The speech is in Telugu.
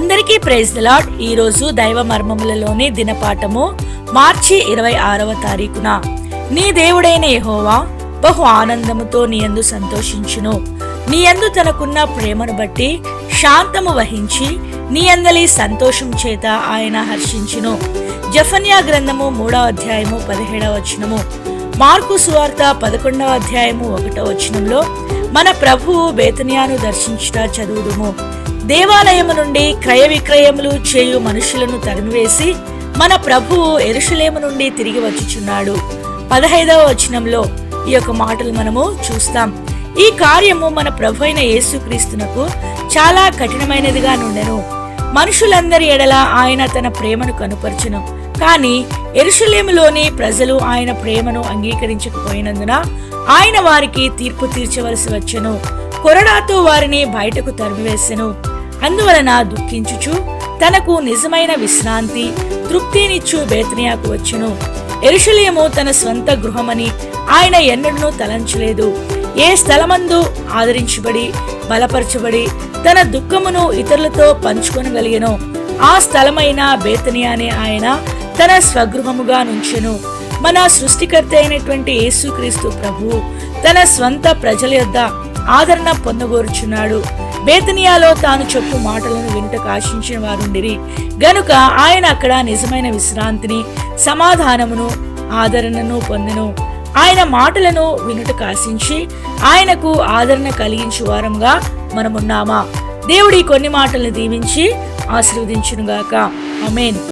అందరికీ ప్రైజ్ లాడ్ ఈ రోజు దైవ మర్మములలోని దినపాఠము మార్చి ఇరవై ఆరవ తారీఖున. నీ దేవుడైన యహోవా బహు ఆనందముతో నీ యందు సంతోషించును. నీ యందు తనకున్న ప్రేమను బట్టి శాంతము వహించి నీ అందలి సంతోషం చేత ఆయన హర్షించును. జఫన్యా గ్రంథము మూడవ అధ్యాయము పదిహేడవ వచనము. మార్కు సువార్త పదకొండవ అధ్యాయము ఒకటవ వచనంలో మన ప్రభువు బేతనియాను దర్శించుట చదువుదుము. దేవాలయము నుండి క్రయ విక్రయములు చేయు మనుషులను తరిమివేసి మన ప్రభువు ఎరుషులేము నుండి తిరిగి వచ్చుచున్నాడు. పదహైదవ వచనంలో ఈ యొక్క మాటలు మనము చూస్తాం. ఈ కార్యము మన ప్రభు అయిన యేసుక్రీస్తునకు చాలా కఠినమైనదిగా నుండెను. మనుషులందరి ఎడల ఆయన తన ప్రేమను కనుపరచును. కానీ ఎరుషలేములోని ప్రజలు ఆయన ప్రేమను అంగీకరించకపోయినందున ఆయన వారికి తీర్పు తీర్చవలసి వచ్చెను. కొరడాతో వారిని బయటకు తరిమివేసెను. అందువలన దుఃఖించుచు తనకు నిజమైన విశ్రాంతి తృప్తినిచ్చు బేతనియాకు వచ్చును. ఎరుషలేము తన స్వంత గృహమని ఆయన ఎన్నడూ తలంచలేదు. ఏ స్థలమందు ఆదరించబడి బలపరచబడి తన దుఃఖమును ఇతరులతో పంచుకొనగలిగెనో. ఆ స్థలమైన బేతనియానే ఆయన తన స్వగృహముగా నుంచెను. మన సృష్టికర్త అయినటువంటి యేసుక్రీస్తు ప్రభు తన స్వంత ప్రజల యొద్ద ఆదరణ పొందగోరుచున్నాడు. బేతనియాలో తాను చెప్పు మాటలను వినుటకు ఆశించిన వారుండిరి. గనుక ఆయన అక్కడ నిజమైన విశ్రాంతిని సమాధానమును ఆదరణను పొందెను. ఆయన మాటలను వినుటకు ఆశించి ఆయనకు ఆదరణ కలిగించు వారంగా మనమున్నామా? దేవుడి కొన్ని మాటలను దీవించి ఆశీర్వదించునుగాక. అమేన్